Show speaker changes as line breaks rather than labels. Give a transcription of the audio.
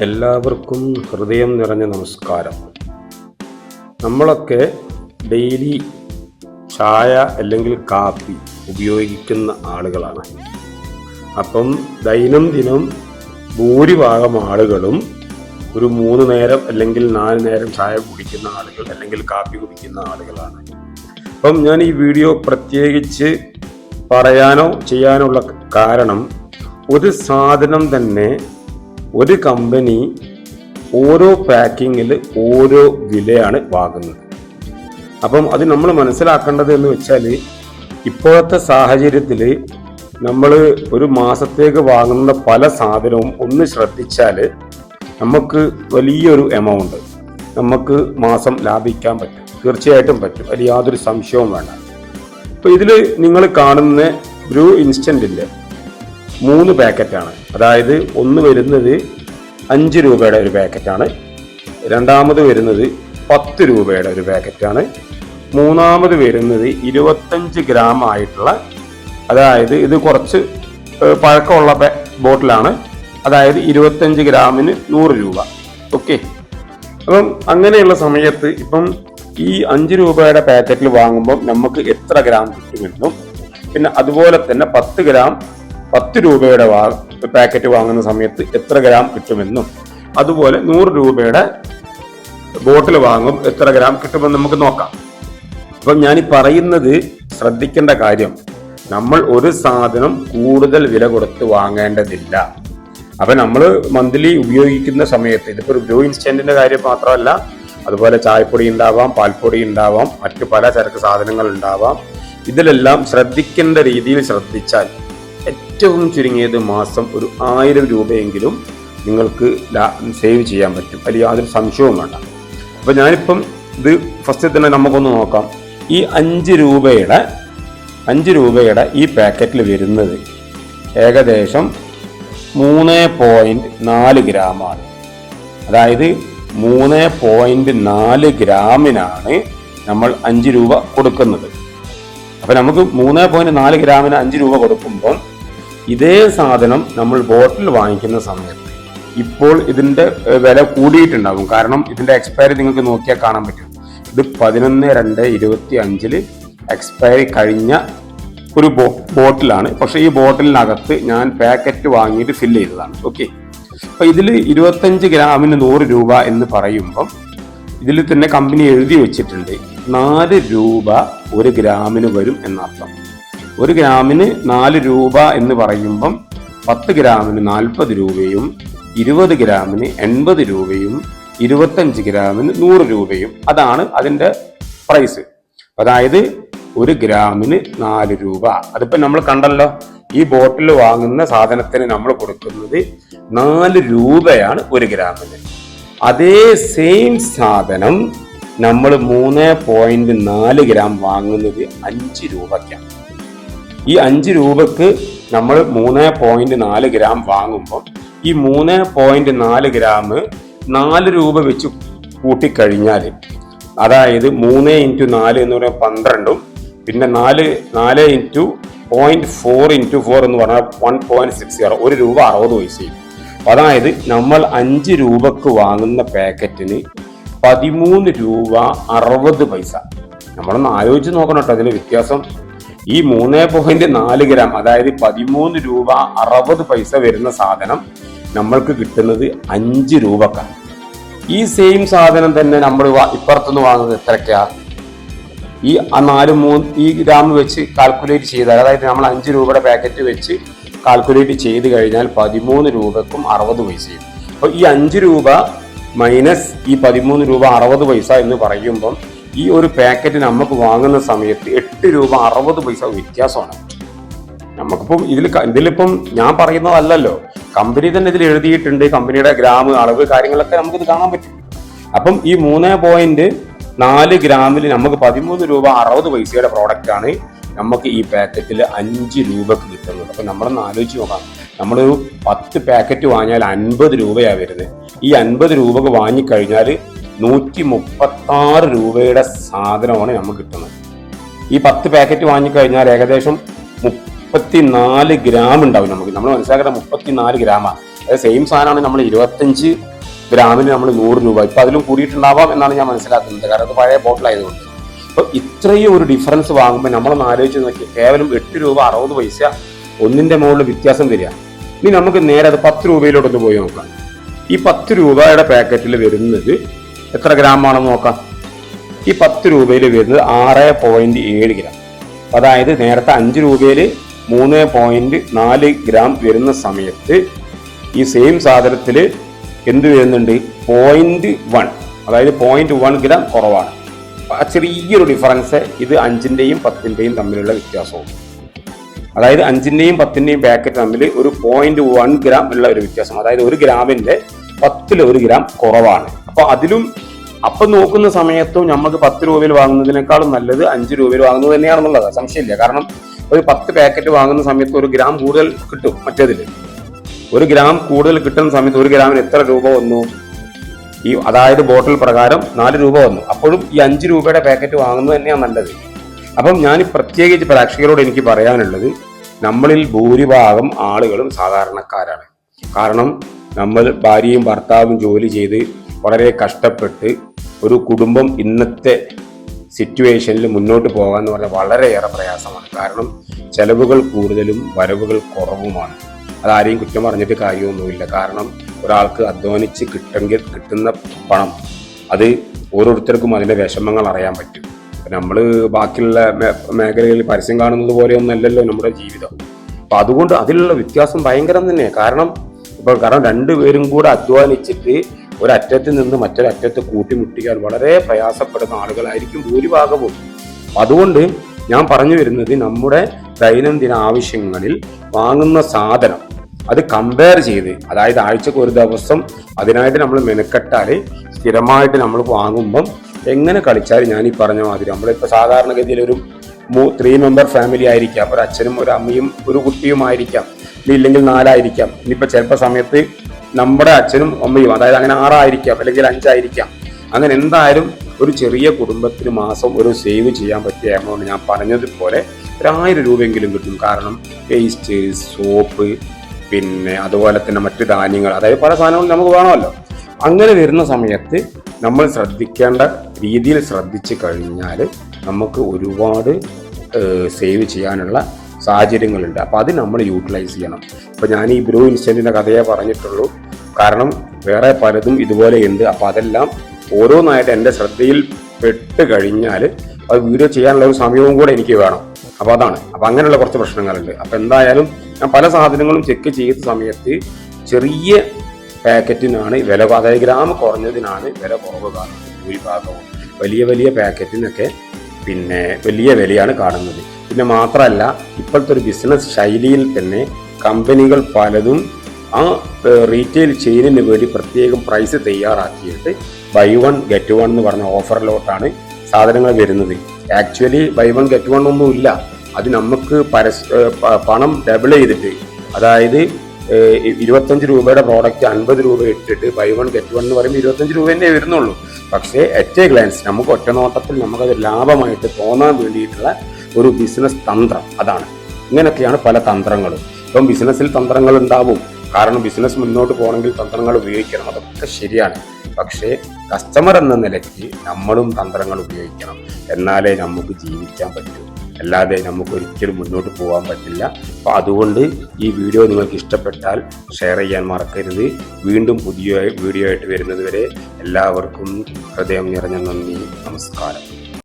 എല്ലാവർക്കും ഹൃദയം നിറഞ്ഞ നമസ്കാരം. നമ്മളൊക്കെ ഡെയിലി ചായ അല്ലെങ്കിൽ കാപ്പി ഉപയോഗിക്കുന്ന ആളുകളാണ്. അപ്പം ദൈനംദിനം ഭൂരിഭാഗം ആളുകളും ഒരു മൂന്ന് നേരം അല്ലെങ്കിൽ നാല് നേരം ചായ കുടിക്കുന്ന ആളുകൾ അല്ലെങ്കിൽ കാപ്പി കുടിക്കുന്ന ആളുകളാണ്. അപ്പം ഞാൻ ഈ വീഡിയോ പ്രത്യേകിച്ച് പറയാനോ ചെയ്യാനുള്ള കാരണം ഒരു സാധനം തന്നെ ഒരു കമ്പനി ഓരോ പാക്കിങ്ങിൽ ഓരോ വിലയാണ് വാങ്ങുന്നത്. അപ്പം അത് നമ്മൾ മനസ്സിലാക്കേണ്ടത് എന്ന് വെച്ചാൽ ഇപ്പോഴത്തെ സാഹചര്യത്തിൽ നമ്മൾ ഒരു മാസത്തേക്ക് വാങ്ങുന്ന പല സാധനവും ഒന്ന് ശ്രദ്ധിച്ചാൽ നമുക്ക് വലിയൊരു എമൗണ്ട് നമുക്ക് മാസം ലാഭിക്കാൻ പറ്റും. തീർച്ചയായിട്ടും പറ്റും. അതിൽ യാതൊരു സംശയവും വേണ്ട. അപ്പോൾ ഇതിൽ നിങ്ങൾ കാണുന്ന ബ്രൂ ഇൻസ്റ്റന്റിന്റെ മൂന്ന് പാക്കറ്റാണ്. അതായത് ഒന്ന് വരുന്നത് അഞ്ച് രൂപയുടെ ഒരു പാക്കറ്റാണ്. രണ്ടാമത് വരുന്നത് പത്ത് രൂപയുടെ ഒരു പാക്കറ്റാണ്. മൂന്നാമത് വരുന്നത് ഇരുപത്തഞ്ച് ഗ്രാം ആയിട്ടുള്ള അതായത് ഇത് കുറച്ച് പഴക്കമുള്ള ബോട്ടിലാണ്. അതായത് ഇരുപത്തഞ്ച് ഗ്രാമിന് നൂറ് രൂപ. ഓക്കെ. അപ്പം അങ്ങനെയുള്ള സമയത്ത് ഇപ്പം ഈ അഞ്ച് രൂപയുടെ പാക്കറ്റിൽ വാങ്ങുമ്പോൾ നമുക്ക് എത്ര ഗ്രാം കിട്ടുമെന്നും പിന്നെ അതുപോലെ തന്നെ പത്ത് ഗ്രാം പത്ത് രൂപയുടെ വാ പാക്കറ്റ് വാങ്ങുന്ന സമയത്ത് എത്ര ഗ്രാം കിട്ടുമെന്നും അതുപോലെ നൂറ് രൂപയുടെ ബോട്ടിൽ വാങ്ങും എത്ര ഗ്രാം കിട്ടുമെന്ന് നമുക്ക് നോക്കാം. അപ്പം ഞാൻ ഈ പറയുന്നത് ശ്രദ്ധിക്കേണ്ട കാര്യം നമ്മൾ ഒരു സാധനം കൂടുതൽ വില കൊടുത്ത് വാങ്ങേണ്ടതില്ല. അപ്പൊ നമ്മൾ മന്ത്ലി ഉപയോഗിക്കുന്ന സമയത്ത് ഇതിപ്പോ ഒരു ബ്ലൂ ഇൻസ്റ്റന്റിന്റെ കാര്യം മാത്രമല്ല അതുപോലെ ചായപ്പൊടി ഉണ്ടാവാം പാൽപ്പൊടി ഉണ്ടാവാം മറ്റു പല ചരക്ക് സാധനങ്ങൾ ഉണ്ടാവാം. ഇതിലെല്ലാം ശ്രദ്ധിക്കേണ്ട രീതിയിൽ ശ്രദ്ധിച്ചാൽ ഏറ്റവും ചുരുങ്ങിയത് മാസം ഒരു ആയിരം രൂപയെങ്കിലും നിങ്ങൾക്ക് സേവ് ചെയ്യാൻ പറ്റും. അതിൽ യാതൊരു സംശയവും വേണ്ട. അപ്പോൾ ഞാനിപ്പം ഇത് ഫസ്റ്റ് തന്നെ നമുക്കൊന്ന് നോക്കാം. ഈ അഞ്ച് രൂപയുടെ അഞ്ച് രൂപയുടെ ഈ പാക്കറ്റിൽ വരുന്നത് ഏകദേശം മൂന്ന് പോയിന്റ് നാല് ഗ്രാമാണ് അതായത് മൂന്ന് പോയിന്റ് നാല് ഗ്രാമിനാണ് നമ്മൾ അഞ്ച് രൂപ കൊടുക്കുന്നത്. അപ്പം നമുക്ക് മൂന്ന് പോയിന്റ് നാല് ഗ്രാമിന് അഞ്ച് രൂപ കൊടുക്കുമ്പോൾ ഇതേ സാധനം നമ്മൾ ബോട്ടിൽ വാങ്ങിക്കുന്ന സമയത്ത് ഇപ്പോൾ ഇതിന്റെ വില കൂടിയിട്ടുണ്ടാകും. കാരണം ഇതിന്റെ എക്സ്പയറി നിങ്ങൾക്ക് നോക്കിയാൽ കാണാൻ പറ്റും. ഇത് പതിനൊന്ന് രണ്ട് ഇരുപത്തി അഞ്ചിൽ എക്സ്പയറി കഴിഞ്ഞ ഒരു ബോ ബോട്ടിലാണ് പക്ഷേ ഈ ബോട്ടിലിനകത്ത് ഞാൻ പാക്കറ്റ് വാങ്ങിയിട്ട് ഫില്ല് ചെയ്തതാണ്. ഓക്കെ അപ്പോൾ ഇതിൽ ഇരുപത്തഞ്ച് ഗ്രാമിന് നൂറ് രൂപ എന്ന് പറയുമ്പം ഇതിൽ തന്നെ കമ്പനി എഴുതി വെച്ചിട്ടുണ്ട്. നാല് രൂപ ഒരു ഗ്രാമിന് വരും എന്നർത്ഥം. ഒരു ഗ്രാമിന് നാല് രൂപ എന്ന് പറയുമ്പം പത്ത് ഗ്രാമിന് നാൽപ്പത് രൂപയും ഇരുപത് ഗ്രാമിന് എൺപത് രൂപയും ഇരുപത്തഞ്ച് ഗ്രാമിന് നൂറ് രൂപയും. അതാണ് അതിന്റെ പ്രൈസ് അതായത് ഒരു ഗ്രാമിന് നാല് രൂപ. അതിപ്പോൾ നമ്മൾ കണ്ടല്ലോ ഈ ബോട്ടിൽ വാങ്ങുന്ന സാധനത്തിന് നമ്മൾ കൊടുക്കുന്നത് നാല് രൂപയാണ് ഒരു ഗ്രാമിന്. അതേ സെയിം സാധനം നമ്മൾ മൂന്ന് പോയിന്റ് നാല് ഗ്രാം വാങ്ങുന്നത് അഞ്ച് രൂപയ്ക്കാണ്. ഈ അഞ്ച് രൂപക്ക് നമ്മൾ മൂന്ന് പോയിന്റ് നാല് ഗ്രാം വാങ്ങുമ്പോൾ ഈ മൂന്ന് പോയിന്റ് നാല് ഗ്രാം നാല് രൂപ വെച്ച് കൂട്ടിക്കഴിഞ്ഞാൽ അതായത് മൂന്ന് ഇന്റു നാല് എന്ന് പറയുന്നത് പന്ത്രണ്ടും പിന്നെ നാല് നാല് into point four into four എന്ന് പറഞ്ഞാൽ വൺ പോയിന്റ് സിക്സ് സീറോ ഒരു രൂപ അറുപത് പൈസയും അതായത് നമ്മൾ അഞ്ച് രൂപക്ക് വാങ്ങുന്ന പാക്കറ്റിന് പതിമൂന്ന് രൂപ അറുപത് പൈസ. നമ്മളൊന്ന് ആലോചിച്ച് നോക്കണം കേട്ടോ അതിന് വ്യത്യാസം ഈ മൂന്ന് പോയിന്റ് നാല് ഗ്രാം അതായത് പതിമൂന്ന് രൂപ അറുപത് പൈസ വരുന്ന സാധനം നമ്മൾക്ക് കിട്ടുന്നത് അഞ്ച് രൂപക്കാണ്. ഈ സെയിം സാധനം തന്നെ നമ്മൾ ഇപ്പുറത്തുനിന്ന് വാങ്ങുന്നത് എത്രയ്ക്കാ ഈ ആ നാല് മൂന്ന് ഈ ഗ്രാം വെച്ച് കാൽക്കുലേറ്റ് ചെയ്താൽ അതായത് നമ്മൾ അഞ്ച് രൂപയുടെ പാക്കറ്റ് വെച്ച് കാൽക്കുലേറ്റ് ചെയ്ത് കഴിഞ്ഞാൽ പതിമൂന്ന് രൂപക്കും അറുപത് പൈസയും. അപ്പോൾ ഈ അഞ്ച് രൂപ മൈനസ് ഈ പതിമൂന്ന് രൂപ അറുപത് പൈസ എന്ന് പറയുമ്പം ഈ ഒരു പാക്കറ്റ് നമുക്ക് വാങ്ങുന്ന സമയത്ത് എട്ട് രൂപ അറുപത് പൈസ വ്യത്യാസമാണ്. നമുക്കിപ്പം ഇതിൽ ഇതിലിപ്പം ഞാൻ പറയുന്നതല്ലല്ലോ. കമ്പനി തന്നെ ഇതിൽ എഴുതിയിട്ടുണ്ട് കമ്പനിയുടെ ഗ്രാം അളവ് കാര്യങ്ങളൊക്കെ നമുക്കിത് കാണാൻ പറ്റും. അപ്പം ഈ മൂന്ന് പോയിന്റ് നാല് ഗ്രാമിൽ നമുക്ക് പതിമൂന്ന് രൂപ അറുപത് പൈസയുടെ പ്രോഡക്റ്റ് ആണ് നമുക്ക് ഈ പാക്കറ്റിൽ അഞ്ച് രൂപക്ക് കിട്ടുന്നത്. അപ്പം നമ്മളൊന്ന് ആലോചിച്ച് നോക്കാം. നമ്മളൊരു പത്ത് പാക്കറ്റ് വാങ്ങിയാൽ അൻപത് രൂപയാണ് വരുന്നത്. ഈ അൻപത് രൂപക്ക് വാങ്ങിക്കഴിഞ്ഞാൽ നൂറ്റി മുപ്പത്താറ് രൂപയുടെ സാധനമാണ് നമുക്ക് കിട്ടുന്നത്. ഈ പത്ത് പാക്കറ്റ് വാങ്ങിക്കഴിഞ്ഞാൽ ഏകദേശം മുപ്പത്തിനാല് ഗ്രാം ഉണ്ടാവും നമുക്ക്. നമ്മൾ മനസ്സിലാക്കേണ്ട മുപ്പത്തിനാല് ഗ്രാമാണ് അതായത് സെയിം സാധനമാണ് നമ്മൾ ഇരുപത്തഞ്ച് ഗ്രാമിന് നമ്മൾ നൂറ് രൂപ. ഇപ്പം അതിലും കൂടിയിട്ടുണ്ടാവാം എന്നാണ് ഞാൻ മനസ്സിലാക്കുന്നത്. കാരണം അത് പഴയ ബോട്ടിലായതുകൊണ്ട് അപ്പോൾ ഇത്രയും ഒരു ഡിഫറൻസ് വാങ്ങുമ്പോൾ നമ്മളൊന്ന് ആലോചിച്ച് നോക്കി കേവലം എട്ട് രൂപ അറുപത് പൈസ ഒന്നിന്റെ മുകളിൽ വ്യത്യാസം വരിക. ഇനി നമുക്ക് നേരെ അത് പത്ത് രൂപയിലോട്ടൊന്ന് പോയി നോക്കാം. ഈ പത്ത് രൂപയുടെ പാക്കറ്റിൽ വരുന്നത് എത്ര ഗ്രാം ആണെന്ന് നോക്കാം. ഈ പത്ത് രൂപയിൽ വരുന്നത് ആറ് പോയിന്റ് ഏഴ് ഗ്രാം. അതായത് നേരത്തെ അഞ്ച് രൂപയിൽ മൂന്ന് പോയിന്റ് നാല് ഗ്രാം വരുന്ന സമയത്ത് ഈ സെയിം സാധനത്തിൽ എന്ത് വരുന്നുണ്ട്? പോയിന്റ് വൺ അതായത് പോയിന്റ് വൺ ഗ്രാം കുറവാണ്. ചെറിയൊരു ഡിഫറൻസ് ഇത് അഞ്ചിന്റെയും പത്തിന്റെയും തമ്മിലുള്ള വ്യത്യാസവും. അതായത് അഞ്ചിന്റെയും പത്തിന്റെയും പാക്കറ്റ് തമ്മിൽ ഒരു പോയിന്റ് വൺ ഗ്രാം ഉള്ള ഒരു വ്യത്യാസം. അതായത് ഒരു ഗ്രാമിന്റെ പത്തിൽ ഒരു ഗ്രാം കുറവാണ്. അപ്പൊ അതിലും അപ്പം നോക്കുന്ന സമയത്തും നമുക്ക് പത്ത് രൂപയിൽ വാങ്ങുന്നതിനേക്കാളും നല്ലത് അഞ്ച് രൂപയിൽ വാങ്ങുന്നത് തന്നെയാണെന്നുള്ളത്. സംശയമില്ല. കാരണം ഒരു പത്ത് പാക്കറ്റ് വാങ്ങുന്ന സമയത്ത് ഒരു ഗ്രാം കൂടുതൽ കിട്ടും മറ്റേതിൽ ഒരു ഗ്രാം കൂടുതൽ കിട്ടുന്ന സമയത്ത് ഒരു ഗ്രാമിന് എത്ര രൂപ വന്നു? ഈ അതായത് ബോട്ടിൽ പ്രകാരം നാല് രൂപ വന്നു. അപ്പോഴും ഈ അഞ്ച് രൂപയുടെ പാക്കറ്റ് വാങ്ങുന്നത് തന്നെയാണ് നല്ലത്. അപ്പം ഞാൻ പ്രത്യേകിച്ച് പ്രേക്ഷകരോട് എനിക്ക് പറയാനുള്ളത് നമ്മളിൽ ഭൂരിഭാഗം ആളുകളും സാധാരണക്കാരാണ്. കാരണം നമ്മൾ ഭാര്യയും ഭർത്താവും ജോലി ചെയ്ത് വളരെ കഷ്ടപ്പെട്ട് ഒരു കുടുംബം ഇന്നത്തെ സിറ്റുവേഷനിൽ മുന്നോട്ട് പോകാൻ എന്ന് പറഞ്ഞാൽ വളരെയേറെ പ്രയാസമാണ്. കാരണം ചെലവുകൾ കൂടുതലും വരവുകൾ കുറവുമാണ്. അതാരെയും കുറ്റം പറഞ്ഞിട്ട് കാര്യമൊന്നുമില്ല. കാരണം ഒരാൾക്ക് അധ്വാനിച്ച് കിട്ടെങ്കിൽ കിട്ടുന്ന പണം അത് ഓരോരുത്തർക്കും അതിന്റെ വിഷമങ്ങൾ അറിയാൻ പറ്റും. നമ്മൾ ബാക്കിയുള്ള മേഖലകളിൽ പരസ്യം കാണുന്നത് പോലെയൊന്നല്ലല്ലോ നമ്മുടെ ജീവിതം. അപ്പം അതുകൊണ്ട് അതിലുള്ള വ്യത്യാസം ഭയങ്കരം തന്നെ കാരണം ഇപ്പോൾ കാരണം രണ്ടുപേരും കൂടെ അധ്വാനിച്ചിട്ട് ഒരറ്റത്ത് നിന്ന് മറ്റൊരറ്റത്ത് കൂട്ടിമുട്ടിക്കാൻ വളരെ പ്രയാസപ്പെടുന്ന ആളുകളായിരിക്കും ഭൂരിഭാഗവും. അതുകൊണ്ട് ഞാൻ പറഞ്ഞു വരുന്നത് നമ്മുടെ ദൈനംദിന ആവശ്യങ്ങളിൽ വാങ്ങുന്ന സാധനം അത് കമ്പയർ ചെയ്ത് അതായത് ആഴ്ചക്ക് ഒരു ദിവസം അതിനായിട്ട് നമ്മൾ മെനക്കെട്ടാൽ സ്ഥിരമായിട്ട് നമ്മൾ വാങ്ങുമ്പം എങ്ങനെ കളിച്ചാൽ ഞാൻ ഈ പറഞ്ഞ മാതിരി നമ്മളിപ്പോൾ സാധാരണഗതിയിൽ ഒരു ത്രീ മെമ്പർ ഫാമിലി ആയിരിക്കാം. ഒരു അച്ഛനും ഒരു അമ്മയും ഒരു കുട്ടിയുമായിരിക്കാം. ഇല്ലെങ്കിൽ നാലായിരിക്കാം. ഇനിയിപ്പോൾ ചിലപ്പോൾ സമയത്ത് നമ്മുടെ അച്ഛനും അമ്മയും അതായത് അങ്ങനെ ആറായിരിക്കാം അല്ലെങ്കിൽ അഞ്ചായിരിക്കാം. അങ്ങനെ എന്തായാലും ഒരു ചെറിയ കുടുംബത്തിന് മാസം ഒരു സേവ് ചെയ്യാൻ പറ്റിയ എമൗണ്ട് ഞാൻ പറഞ്ഞതുപോലെ ഒരായിരം രൂപയെങ്കിലും കിട്ടും. കാരണം പേസ്റ്റ് സോപ്പ് പിന്നെ അതുപോലെ തന്നെ മറ്റു ധാന്യങ്ങൾ അതായത് പല സാധനങ്ങളും നമുക്ക് വേണമല്ലോ. അങ്ങനെ വരുന്ന സമയത്ത് നമ്മൾ ശ്രദ്ധിക്കേണ്ട രീതിയിൽ ശ്രദ്ധിച്ചു കഴിഞ്ഞാൽ നമുക്ക് ഒരുപാട് സേവ് ചെയ്യാനുള്ള സാഹചര്യങ്ങളുണ്ട്. അപ്പോൾ അത് നമ്മൾ യൂട്ടിലൈസ് ചെയ്യണം. അപ്പോൾ ഞാൻ ഈ ബ്രൂ ഇൻസ്റ്റന്റിന്റെ കഥയെ പറഞ്ഞിട്ടുള്ളൂ. കാരണം വേറെ പലതും ഇതുപോലെ ഉണ്ട്. അപ്പോൾ അതെല്ലാം ഓരോന്നായിട്ട് എന്റെ ശ്രദ്ധയിൽ പെട്ട് കഴിഞ്ഞാൽ അത് വീഡിയോ ചെയ്യാനുള്ള ഒരു സമയവും കൂടെ എനിക്ക് വേണം. അപ്പോൾ അതാണ്. അപ്പോൾ അങ്ങനെയുള്ള കുറച്ച് പ്രശ്നങ്ങളുണ്ട്. അപ്പോൾ എന്തായാലും ഞാൻ പല സാധനങ്ങളും ചെക്ക് ചെയ്ത സമയത്ത് ചെറിയ പാക്കറ്റിനാണ് വില അതായത് ഗ്രാം കുറഞ്ഞതിനാണ് വില കുറവ് കാണുന്നത്. ഭൂരിഭാഗവും വലിയ വലിയ പാക്കറ്റിനൊക്കെ പിന്നെ വലിയ വിലയാണ് കാണുന്നത്. പിന്നെ മാത്രമല്ല ഇപ്പോഴത്തെ ഒരു ബിസിനസ് ശൈലിയിൽ തന്നെ കമ്പനികൾ പലതും ആ റീറ്റെയിൽ ചെയിനിന് വേണ്ടി പ്രത്യേകം പ്രൈസ് തയ്യാറാക്കിയിട്ട് ബൈ വൺ ഗെറ്റ് വൺ എന്ന് പറഞ്ഞ ഓഫറിലോട്ടാണ് സാധനങ്ങൾ വരുന്നത്. Actually buy one get one ഒന്നും ഇല്ല. അത് നമുക്ക് പരസ് പണം ഡബിൾ ചെയ്തിട്ട് അതായത് ഇരുപത്തഞ്ച് രൂപയുടെ പ്രോഡക്റ്റ് അൻപത് രൂപ ഇട്ടിട്ട് ബൈ വൺ ഗെറ്റ് വൺ എന്ന് പറയുമ്പോൾ ഇരുപത്തഞ്ച് രൂപ തന്നെ വരുന്നുള്ളൂ. പക്ഷേ അറ്റ് എ ഗ്ലാൻസ് നമുക്ക് ഒറ്റ നോട്ടത്തിൽ നമുക്കത് ലാഭമായിട്ട് തോന്നാൻ വേണ്ടിയിട്ടുള്ള ഒരു ബിസിനസ് തന്ത്രം. അതാണ്. ഇങ്ങനെയൊക്കെയാണ് പല തന്ത്രങ്ങളും. ഇപ്പം ബിസിനസ്സിൽ തന്ത്രങ്ങൾ ഉണ്ടാവും. കാരണം ബിസിനസ് മുന്നോട്ട് പോകണമെങ്കിൽ തന്ത്രങ്ങൾ ഉപയോഗിക്കണം. അതൊക്കെ ശരിയാണ്. പക്ഷേ കസ്റ്റമർ എന്ന നിലയ്ക്ക് നമ്മളും തന്ത്രങ്ങൾ ഉപയോഗിക്കണം. എന്നാലേ നമുക്ക് ജീവിക്കാൻ പറ്റൂ. അല്ലാതെ നമുക്ക് ഒരിക്കലും മുന്നോട്ട് പോകാൻ പറ്റില്ല. അപ്പോൾ അതുകൊണ്ട് ഈ വീഡിയോ നിങ്ങൾക്ക് ഇഷ്ടപ്പെട്ടാൽ ഷെയർ ചെയ്യാൻ മറക്കരുത്. വീണ്ടും പുതിയ വീഡിയോ ആയിട്ട് വരുന്നതുവരെ എല്ലാവർക്കും ഹൃദയം നിറഞ്ഞ നന്ദി. നമസ്കാരം.